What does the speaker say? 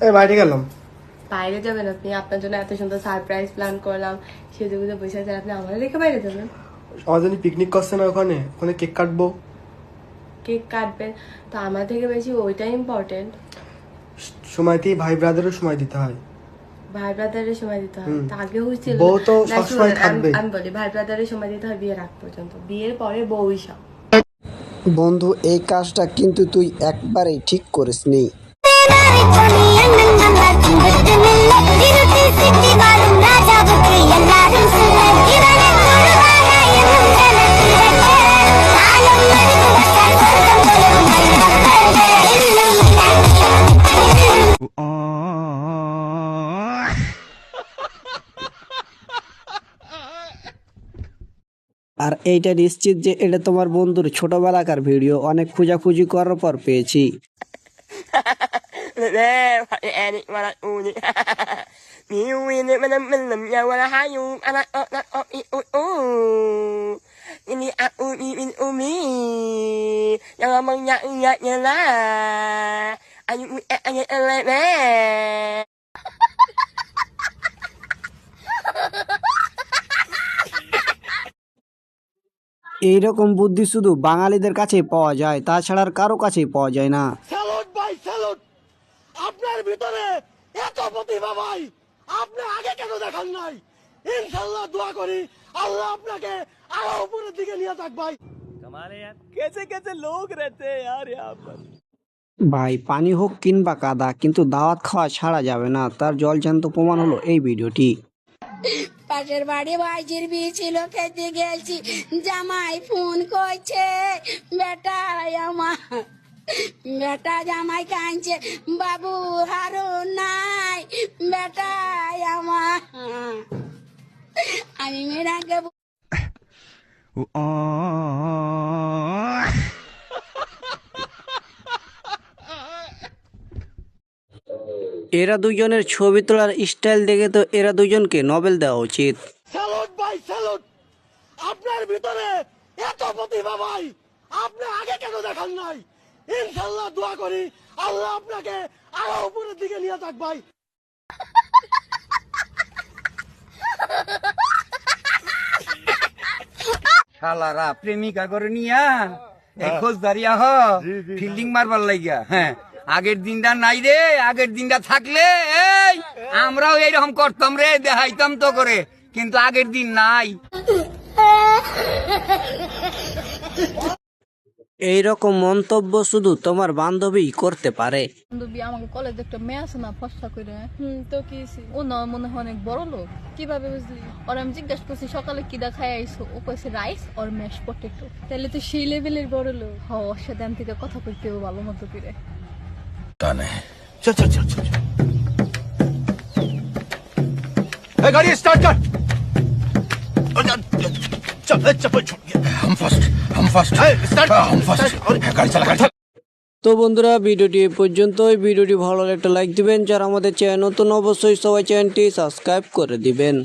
এই বাইরে গেলাম। বাইরে যাবেন আপনি আপনার জন্য এত সুন্দর সারপ্রাইজ প্ল্যান করলাম। সেজে বুঝে বসে আছেন আপনি আমার রেখে বাইরে যাবেন। আমার জন্য পিকনিক করছে না ওখানে? ওখানে কেক কাটবো? কেক কাটবেন তো আমার থেকে বেশি ওইটাই ইম্পর্টেন্ট সময়তেই ভাই ব্রাদারও সময় দিতে হয়। ভাই ব্রাদারের সময় দিতে হয়। তা আগে হয়েছিল বউ তো সবসময় থাকবে। আমি বলি ভাই ব্রাদারের সময় দিতে হয় বিয়ের আগ পর্যন্ত। বিয়ের পরে বউই সব। বন্ধু এই কাজটা কিন্তু তুই একবারেই ঠিক করিসনি। আর এইটা নিশ্চিত যে এটা তোমার বন্ধুর ছোটবেলাকার ভিডিও অনেক খোঁজাখুঁজি করার পর পেয়েছি। Erik wala uni. Miwini manam manam ya wala hayu ana na o i u u. Ini aku min umi. Yang ngomong ya ya ya la. Ayu ayu le le. এইরকম বুদ্ধি শুধু বাঙালিদের কাছেই পাওয়া যায় তাছাড়া আর কারো কাছেই পাওয়া যায় না স্যালুট ভাই স্যালুট আপনার ভিতরে এত প্রতিভা ভাই আপনি আগে কেন দেখান নাই? ইনশাল্লাহ দোয়া করি আল্লাহ আপনাকে আরও উপরের দিকে নিয়ে যাক ভাই। কেসে কেসে লোক রেতে ভাই পানি হোক কিংবা কাদা কিন্তু দাওয়াত খাওয়া ছাড়া যাবে না। তার জল জলজান্ত প্রমাণ হলো এই ভিডিওটি। পাশের বাড়ি ভাইজির বিয়ে ছিল খেতে গেছি জামাই ফোন করছে বেটা আমার। বেটা জামাই কাঁদছে বাবু হারো নাই বেটা আমার। আমি মেয়েরাকে এরা দুজনের ছবি তোলার স্টাইল দেখে তো এরা দুজনকে নোবেল দেওয়া উচিত। স্যালুট ভাই স্যালুট আপনার ভিতরে এত প্রতিভা ভাই! আপনি আগে কেন দেখান নাই? ইনশাল্লাহ দোয়া করি। আল্লাহ আপনাকে আরও উপরের দিকে নিয়ে যাক ভাই। শালারা প্রেমিকা করে নিয়া এই খোঁজ দাঁড়িয়া হ ফিল্ডিং মারবার লাগিয়া হ্যাঁ। আগের দিনটা নাই রে আগের দিনটা থাকলে এই আমরাও এইরকম করতাম রে দেখাইতাম তো করে কিন্তু আগের দিন নাই। এই রকম মন্তব্য শুধু তোমার বান্ধবী করতে পারে বান্ধবী আমাকে কলেজে একটা মেয়ে আছে না ফসা করে হুম তো কি ও না মনে হয় অনেক বড় লোক কীভাবে বুঝলি আর আমি জিজ্ঞাসা করছি সকালে কি দেখায় আইসো ও কইছে রাইস আর ম্যাশ পটেটো তাহলে তো সেই লেভেলের বড় লোক হ ওর সাথে আমি থেকে কথা কইতেও ভালো মতো করে গাড়ি স্টার্ট কর তো বন্ধুরা ভিডিওটি পর্যন্ত পর্যন্তই। ভিডিওটি ভালো লাগলে একটা লাইক দিবেন। যারা আমাদের চ্যানেল নতুন অবশ্যই সবাই চ্যানেলটি সাবস্ক্রাইব করে দিবেন।